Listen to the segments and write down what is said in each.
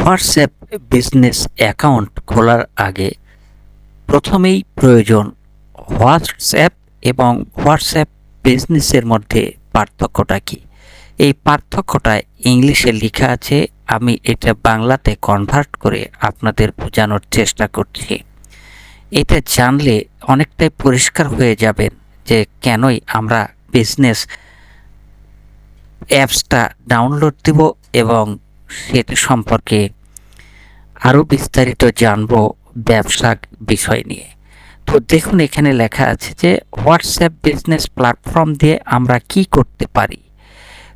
WhatsApp business account খোলার আগে প্রথমেই প্রয়োজন হোয়াটসঅ্যাপ এবং হোয়াটসঅ্যাপ বিজনেসের মধ্যে পার্থক্যটা কি? এই পার্থক্যটা ইংলিশে লেখা আছে। আমি এটা বাংলাতে কনভার্ট করে আপনাদের বোঝানোর চেষ্টা করছি। এটা জানলে অনেকটাই পরিষ্কার হয়ে যাবেন যে কেনই আমরা বিজনেস অ্যাপসটা ডাউনলোড দিব এবং সেটা সম্পর্কে আরও বিস্তারিত জানব ব্যবসা বিষয় নিয়ে। তো দেখুন, এখানে লেখা আছে যে হোয়াটসঅ্যাপ বিজনেস প্ল্যাটফর্ম দিয়ে আমরা কি করতে পারি?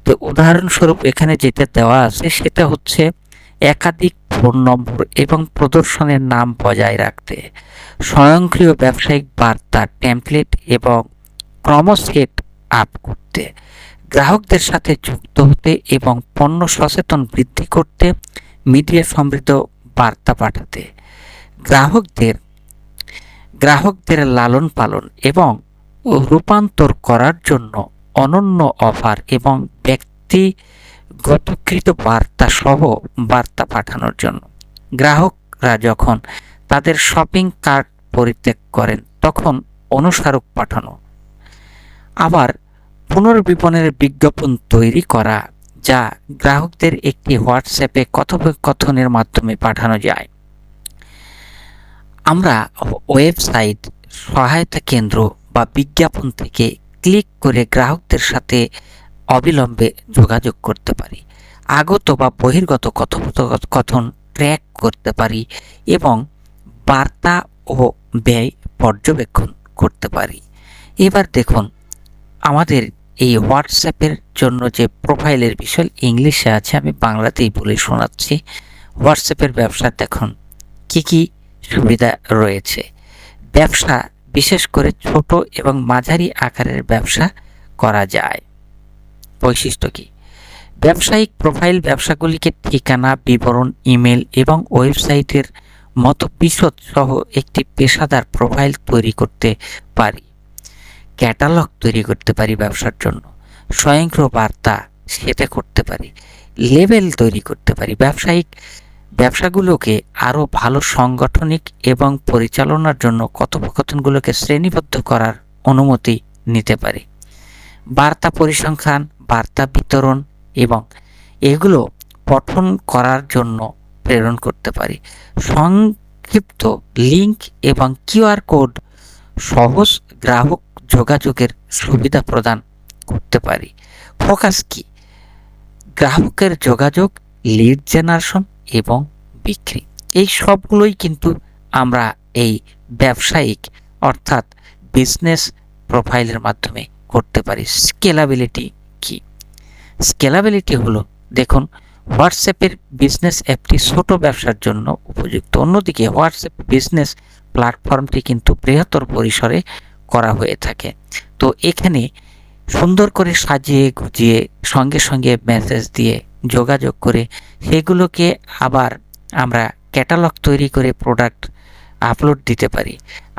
তো উদাহরণস্বরূপ এখানে যেটা দেওয়া আছে, সেটা হচ্ছে একাধিক ফোন নম্বর এবং প্রদর্শনের নাম বজায় রাখতে। স্বয়ংক্রিয় ব্যবসায়িক বার্তা টেমপ্লেট এবং ক্রমসেট আপ করতে। গ্রাহকদের সাথে যুক্ত হতে এবং পণ্য সচেতন বৃদ্ধি করতে মিডিয়া সমৃদ্ধ বার্তা পাঠাতে। গ্রাহকদের গ্রাহকদের লালন পালন এবং রূপান্তর করার জন্য অনন্য অফার এবং ব্যক্তিগতকৃত বার্তা সহ বার্তা পাঠানোর জন্য। গ্রাহকরা যখন তাদের শপিং কার্ট পরিত্যাগ করেন, তখন অনুস্মারক পাঠানো। আবার পুনর্বিপণের বিজ্ঞাপন তৈরি করা, যা গ্রাহকদের একটি হোয়াটসঅ্যাপে কথোপকথনের মাধ্যমে পাঠানো যায়। আমরা ওয়েবসাইট, সহায়তা কেন্দ্র বা বিজ্ঞাপন থেকে ক্লিক করে গ্রাহকদের সাথে অবিলম্বে যোগাযোগ করতে পারি, আগত বা বহির্গত কথোপকথন ট্র্যাক করতে পারি এবং বার্তা ও ব্যয় পর্যবেক্ষণ করতে পারি। এবার দেখুন, আমাদের এই হোয়াটসঅ্যাপের জন্য যে প্রোফাইলের বিষয় ইংলিশে আছে, আমি বাংলাতেই বলে শোনাচ্ছি। হোয়াটসঅ্যাপের ব্যবসা দেখুন, কি কি সুবিধা রয়েছে। ব্যবসা, বিশেষ করে ছোট এবং মাঝারি আকারের ব্যবসা করা যায়। বৈশিষ্ট্য কি? ব্যবসায়িক প্রোফাইল ব্যবসাগুলিকে ঠিকানা, বিবরণ ইমেল এবং ওয়েবসাইটের মতো বিশদ সহ একটি পেশাদার প্রোফাইল তৈরি করতে পারি। ক্যাটালগ তৈরি করতে পারি ব্যবসার জন্য। স্বয়ংক্রিয় বার্তা সেটা করতে পারি। লেবেল তৈরি করতে পারি। ব্যবসায়িক ব্যবসাগুলোকে আরও ভালো সাংগঠনিক এবং পরিচালনার জন্য কথোপকথনগুলোকে শ্রেণীবদ্ধ করার অনুমতি নিতে পারি। বার্তা পরিসংখ্যান, বার্তা বিতরণ এবং এগুলো পঠন করার জন্য প্রেরণ করতে পারি। সংক্ষিপ্ত লিঙ্ক এবং কিউআর কোড সহজ গ্রাহক যোগাযোগের সুবিধা প্রদান করতে পারি। ফোকাস কি? গ্রাহকের যোগাযোগ লিড জেনারেশন এবং বিক্রি। এই সবগুলোই কিন্তু আমরা এই ব্যবসায়িক অর্থাৎ বিজনেস প্রোফাইলের মাধ্যমে করতে পারি। স্কেলাবিলিটি কি? স্কেলাবিলিটি হলো, দেখুন হোয়াটসঅ্যাপের বিজনেস অ্যাপটি ছোট ব্যবসার জন্য উপযুক্ত। অন্যদিকে হোয়াটসঅ্যাপ বিজনেস প্ল্যাটফর্মটি কিন্তু বৃহত্তর পরিসরে করা হয়ে থাকে। তো এখানে সুন্দর করে সাজিয়ে গুজিয়ে সঙ্গে সঙ্গে মেসেজ দিয়ে যোগাযোগ করে সেগুলোকে আবার আমরা ক্যাটালগ তৈরি করে প্রোডাক্ট আপলোড দিতে পারি।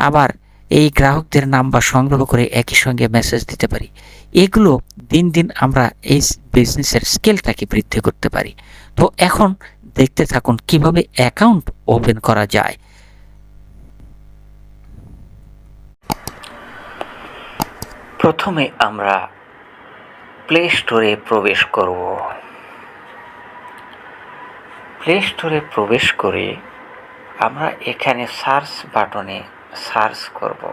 আবার এই গ্রাহকদের নাম্বার সংগ্রহ করে একই সঙ্গে মেসেজ দিতে পারি। এগুলো দিন দিন আমরা এই বিজনেসের স্কেলটাকে বৃদ্ধি করতে পারি। তো এখন দেখতে থাকুন কীভাবে অ্যাকাউন্ট ওপেন করা যায়। প্রথমে আমরা প্লে স্টোরে প্রবেশ করব। প্লে স্টোরে প্রবেশ করে আমরা এখানে সার্চ বাটনে সার্চ করব।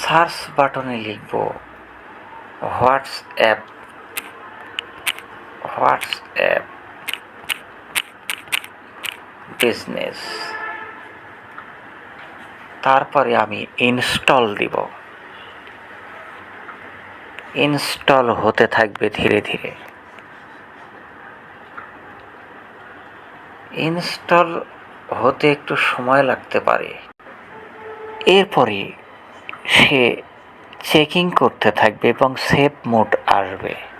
সার্চ বাটনে লিখব হোয়াটসঅ্যাপ হোয়াটসঅ্যাপ বিজনেস তারপরে আমি ইনস্টল দিব। ইনস্টল হতে থাকবে ধীরে ধীরে। ইনস্টল হতে একটু সময় লাগতে পারে। এরপরে সে চেকিং করতে থাকবে এবং সেভ মোড আসবে।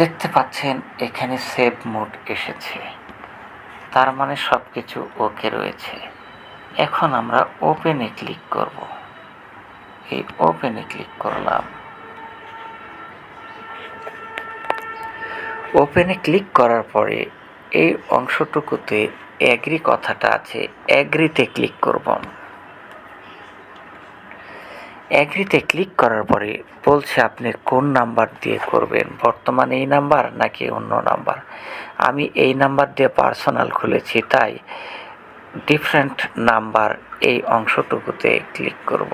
দেখতে পাচ্ছেন, এখানে সেভ মোড এসেছে। তার মানে সব কিছু ওকে রয়েছে। এখন আমরা ওপেনে ক্লিক করব। এই ওপেনে ক্লিক করলাম। ওপেনে ক্লিক করার পরে এই অংশটুকুতে অ্যাগ্রি কথাটা আছে অ্যাগ্রিতে ক্লিক করব। অ্যাগ্রিতে ক্লিক করার পরে বলছে আপনি কোন নাম্বার দিয়ে করবেন? বর্তমানে এই নাম্বার নাকি অন্য নাম্বার আমি এই নাম্বার দিয়ে পার্সোনাল খুলেছি, তাই ডিফারেন্ট নাম্বার এই অংশটুকুতে ক্লিক করব।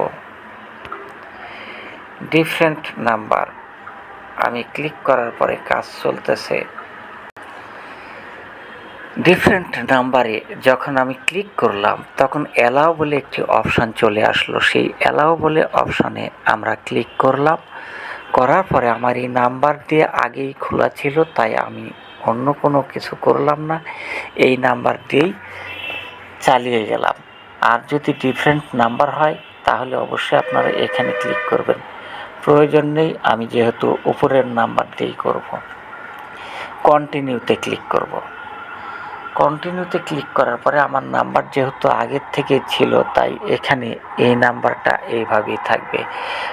ডিফারেন্ট নাম্বার আমি ক্লিক করার পরে কাজ চলতেছে। ডিফারেন্ট নাম্বারে যখন আমি ক্লিক করলাম, তখন অ্যালাও বলে একটি অপশান চলে আসলো। সেই অ্যালাও বলে অপশানে আমরা ক্লিক করলাম। করার পরে আমার এই নাম্বার দিয়ে আগেই খোলা ছিল, তাই আমি অন্য কোনো কিছু করলাম না। এই নাম্বার দিয়েই চালিয়ে গেলাম। আর যদি ডিফারেন্ট নাম্বার হয়, তাহলে অবশ্যই আপনারা এখানে ক্লিক করবেন। প্রয়োজন নেই, আমি যেহেতু উপরের নাম্বার দিয়েই করব। কন্টিনিউতে ক্লিক করব। কন্টিনিউতে ক্লিক করার পরে আমার নাম্বার যেহেতু আগের থেকে ছিল, তাই এখানে এই নাম্বারটা এইভাবেই থাকবে।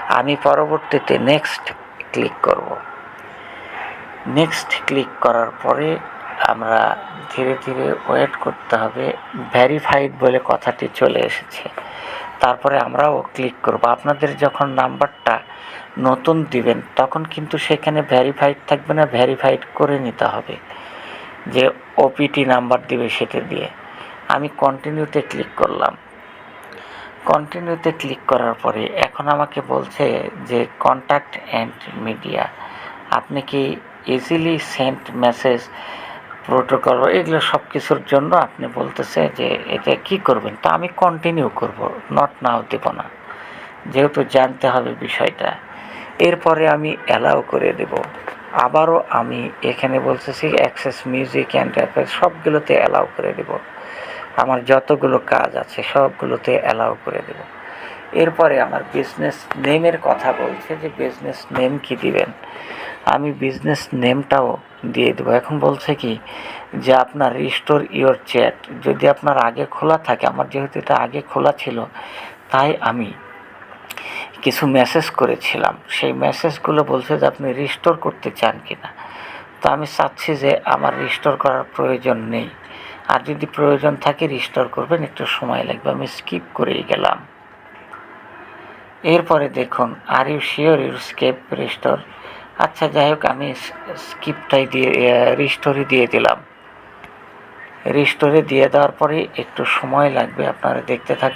আমি পরবর্তীতে নেক্সট ক্লিক করব। নেক্সট ক্লিক করার পরে আমরা ধীরে ধীরে ওয়েট করতে হবে ভ্যারিফাইড বলে কথাটি চলে এসেছে। তারপরে আমরাও ক্লিক করব। আপনাদের যখন নাম্বারটা নতুন দিবেন, তখন কিন্তু সেখানে ভ্যারিফাইড থাকবে না ভ্যারিফাইড করে নিতে হবে। যে ওপিটি নাম্বার দিবে সেটা দিয়ে। আমি কন্টিনিউতে ক্লিক করলাম। কন্টিনিউতে ক্লিক করার পরে এখন আমাকে বলছে যে কন্ট্যাক্ট অ্যান্ড মিডিয়া আপনি কি ইজিলি সেন্ট মেসেজ প্রোটোকল এগুলো সব কিছুর জন্য আপনি বলতেছে যে এটা কি করবেন? তা আমি কন্টিনিউ করব নট নাও দেব না। যেহেতু জানতে হবে বিষয়টা। এরপরে আমি অ্যালাউ করে দেব। আবারও আমি এখানে বলতেছি অ্যাক্সেস মিউজিক অ্যান্ড অ্যাপের সবগুলোতে অ্যালাউ করে দেব। আমার যতগুলো কাজ আছে, সবগুলোতে অ্যালাউ করে দেব। এরপরে আমার বিজনেস নেমের কথা বলছে যে বিজনেস নেম কি দিবেন? আমি বিজনেস নেমটাও দিয়ে দেবো। এখন বলছে কি যে আপনার রিস্টোর ইওর চ্যাট যদি আপনার আগে খোলা থাকে, আমার যেহেতু এটা আগে খোলা ছিল, তাই আমি কিছু মেসেজ করেছিলাম। সেই মেসেজগুলো বলছে যে আপনি রিস্টোর করতে চান কি না তো আমি চাচ্ছি যে আমার রিস্টোর করার প্রয়োজন নেই। আর যদি প্রয়োজন থাকে রিস্টোর করবেন, একটু সময় লাগবে। আমি স্কিপ করেই গেলাম। এরপরে দেখুন are you sure your scape restore আচ্ছা যাই হোক, আমি স্কিপটাই দিয়ে রিস্টোরে দিয়ে দিলাম। রিস্টোরে দিয়ে দেওয়ার পরে একটু সময় লাগবে, আপনারা দেখতে থাক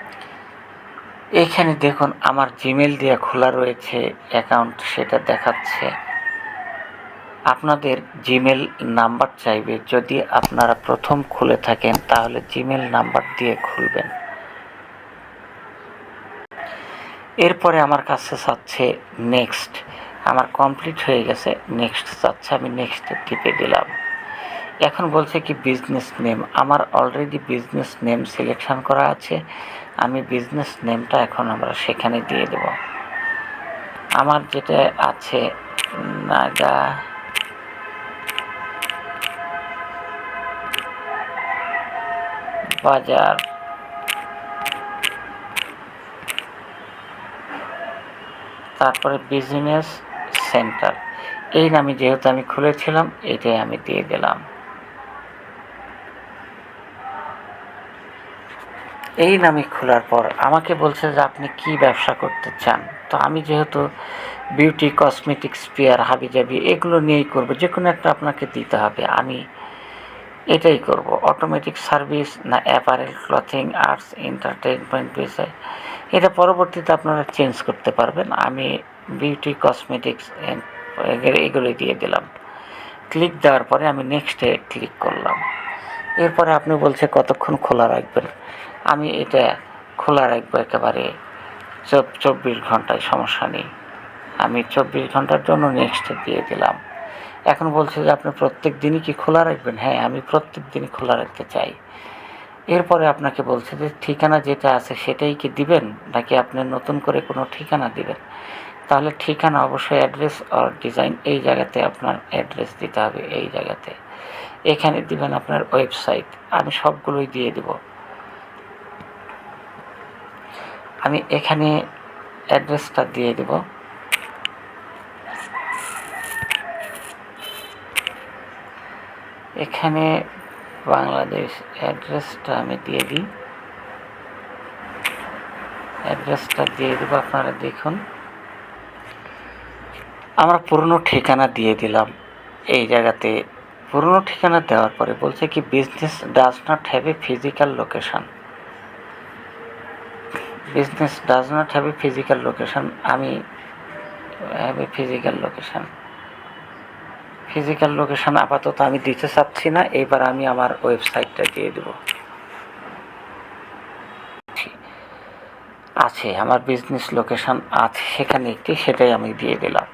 এখানে দেখুন, আমার জিমেল দিয়ে খোলা রয়েছে অ্যাকাউন্ট সেটা দেখাচ্ছে। আপনাদের জিমেল নাম্বার চাইবে। যদি আপনারা প্রথম খুলে থাকেন, তাহলে জিমেল নাম্বার দিয়ে খুলবেন। এরপরে আমার কাছে চাচ্ছে নেক্সট আমার কমপ্লিট হয়ে গেছে। নেক্সট চাচ্ছে আমি নেক্সট টিপে দিলাম। এখন বলছে কি বিজনেস নেম আমার অলরেডি বিজনেস নেম সিলেকশন করা আছে। আমি বিজনেস নেমটা এখন আমরা সেখানে দিয়ে দেব। আমার যেটা আছে, নাগা বাজার। তারপরে বিজনেস সেন্টার এই নামে যেহেতু আমি খুলেছিলাম, এটাই আমি দিয়ে দিলাম। এই নামে খোলার পর আমাকে বলছে যে আপনি কি ব্যবসা করতে চান? তো আমি যেহেতু বিউটি, কসমেটিক্স, পেয়ার, হাবিজাবি এগুলো নিয়েই করব যে কোনো একটা আপনাকে দিতে হবে। আমি এটাই করব। অটোমেটিক সার্ভিস না অ্যাপারেল, ক্লথিং, আর্টস এন্টারটেনমেন্ট বিষয় এটা পরবর্তীতে আপনারা চেঞ্জ করতে পারবেন। আমি বিউটি, কসমেটিক্স এগুলোই দিয়ে দিলাম। ক্লিক দেওয়ার পরে আমি নেক্সটে ক্লিক করলাম। এরপরে আপনি বলছে কতক্ষণ খোলা রাখবেন? আমি এটা খোলা রাখব একেবারে। চব্বিশ ঘন্টায় সমস্যা নেই। আমি চব্বিশ ঘণ্টার জন্য নেক্সট দিয়ে দিলাম। এখন বলছে যে আপনি প্রত্যেক দিনই কি খোলা রাখবেন? হ্যাঁ আমি প্রত্যেক দিনই খোলা রাখতে চাই। এরপরে আপনাকে বলছে যে ঠিকানা যেটা আছে সেটাই কি দিবেন? নাকি আপনি নতুন করে কোনো ঠিকানা দিবেন? তাহলে ঠিকানা অবশ্যই অ্যাড্রেস আর ডিজাইন এই জায়গাতে আপনার অ্যাড্রেস দিতে হবে, এই জায়গাতে। এখানে দিবেন আপনার ওয়েবসাইট আমি সবগুলোই দিয়ে দেব। আমি এখানে অ্যাড্রেসটা দিয়ে দেব। এখানে বাংলাদেশ অ্যাড্রেসটা আমি দিয়ে দিই। অ্যাড্রেসটা দিয়ে দেবো, আপনারা দেখুন। আমরা পুরনো ঠিকানা দিয়ে দিলাম এই জায়গাতে। পুরনো ঠিকানা দেওয়ার পরে বলছে কি business does not have a physical location business does not have a physical location আমি have a physical location physical location আপাতত আমি দিতে চাচ্ছি না, এবার আমি আমার ওয়েবসাইটটা দিয়ে দেব। আছে, আমার বিজনেস লোকেশন আছে, সেখানে একটি, সেটাই আমি দিয়ে দিলাম।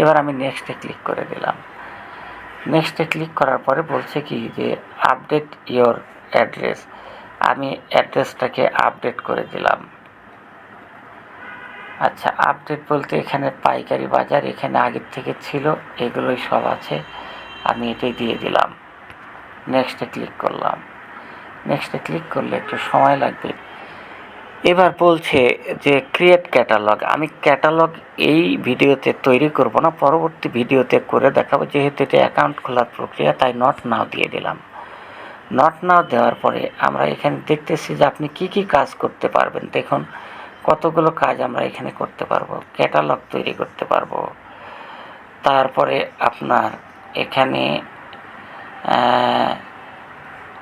এবার আমি নেক্সটে ক্লিক করে দিলাম। নেক্সটে ক্লিক করার পরে বলছে কি যে আপডেট ইয়োর অ্যাড্রেস আমি অ্যাড্রেসটাকে আপডেট করে দিলাম। আচ্ছা আপডেট বলতে এখানে পাইকারি বাজার, এখানে আগের থেকে ছিল, এগুলোই সব আছে। আমি এটাই দিয়ে দিলাম। নেক্সটে ক্লিক করলাম। নেক্সটে ক্লিক করলে একটু সময় লাগবে। এবার বলছে যে ক্রিয়েট ক্যাটালগ আমি ক্যাটালগ এই ভিডিওতে তৈরি করব না, পরবর্তী ভিডিওতে করে দেখাবো। যেহেতু এটা অ্যাকাউন্ট খোলার প্রক্রিয়া, তাই নট নাও দিয়ে দিলাম। নট নাও দেওয়ার পরে আমরা এখানে দেখতেছি যে আপনি কি কি কাজ করতে পারবেন। দেখুন, কতগুলো কাজ আমরা এখানে করতে পারব। ক্যাটালগ তৈরি করতে পারব। তারপরে আপনার এখানে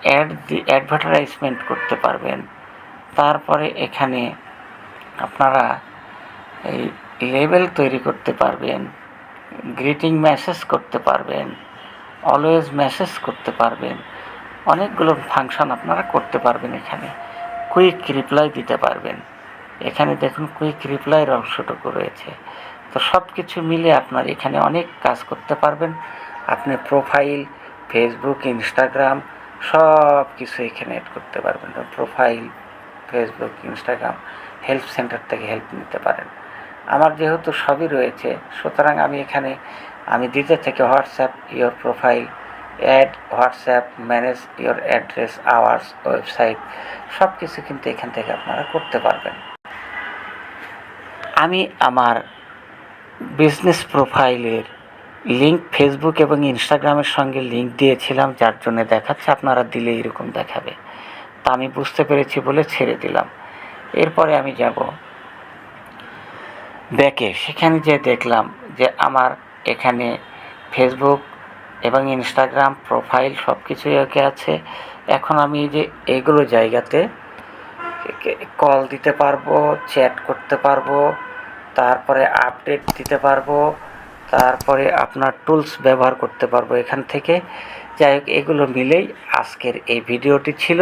অ্যাড অ্যাডভার্টাইজমেন্ট করতে পারবেন। তারপরে এখানে আপনারা এই লেবেল তৈরি করতে পারবেন। গ্রিটিং মেসেজ করতে পারবেন। অলওয়েজ মেসেজ করতে পারবেন। অনেকগুলো ফাংশন আপনারা করতে পারবেন এখানে। কুইক রিপ্লাই দিতে পারবেন। এখানে দেখুন কুইক রিপ্লাইয়ের অংশটুকু রয়েছে। তো সব কিছু মিলে আপনার এখানে অনেক কাজ করতে পারবেন। আপনি প্রোফাইল ফেসবুক ইনস্টাগ্রাম সব কিছু এখানে অ্যাড করতে পারবেন। Profile Facebook Instagram help centre থেকে হেল্প নিতে পারেন। আমার যেহেতু সবই রয়েছে, সুতরাং আমি এখানে, আমি দিতে থেকে WhatsApp your profile add WhatsApp, manage your address, hours, website সব কিছু কিন্তু এখান থেকে আপনারা করতে পারবেন। আমি আমার বিজনেস প্রোফাইলের লিঙ্ক ফেসবুক এবং ইনস্টাগ্রামের সঙ্গে লিঙ্ক দিয়েছিলাম, যার জন্য দেখাচ্ছে, আপনারা দিলে এরকম দেখাবে। তা আমি বুঝতে পেরেছি বলে ছেড়ে দিলাম। এরপরে আমি যাব ব্যাকে। সেখানে যে দেখলাম যে আমার এখানে ফেসবুক এবং ইনস্টাগ্রাম প্রোফাইল সব কিছুই ওকে আছে। এখন আমি যে এগুলো জায়গাতে কল দিতে পারব চ্যাট করতে পারব, তারপরে আপডেট দিতে পারব, তারপরে আপনার টুলস ব্যবহার করতে পারব এখান থেকে। যাই হোক, এগুলো মিলেই আজকের এই ভিডিওটি ছিল।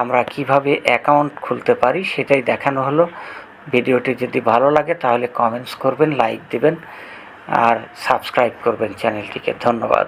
আমরা কীভাবে অ্যাকাউন্ট খুলতে পারি সেটাই দেখানো হলো। ভিডিওটি যদি ভালো লাগে তাহলে কমেন্টস করবেন লাইক দেবেন, আর সাবস্ক্রাইব করবেন চ্যানেলটিকে। ধন্যবাদ।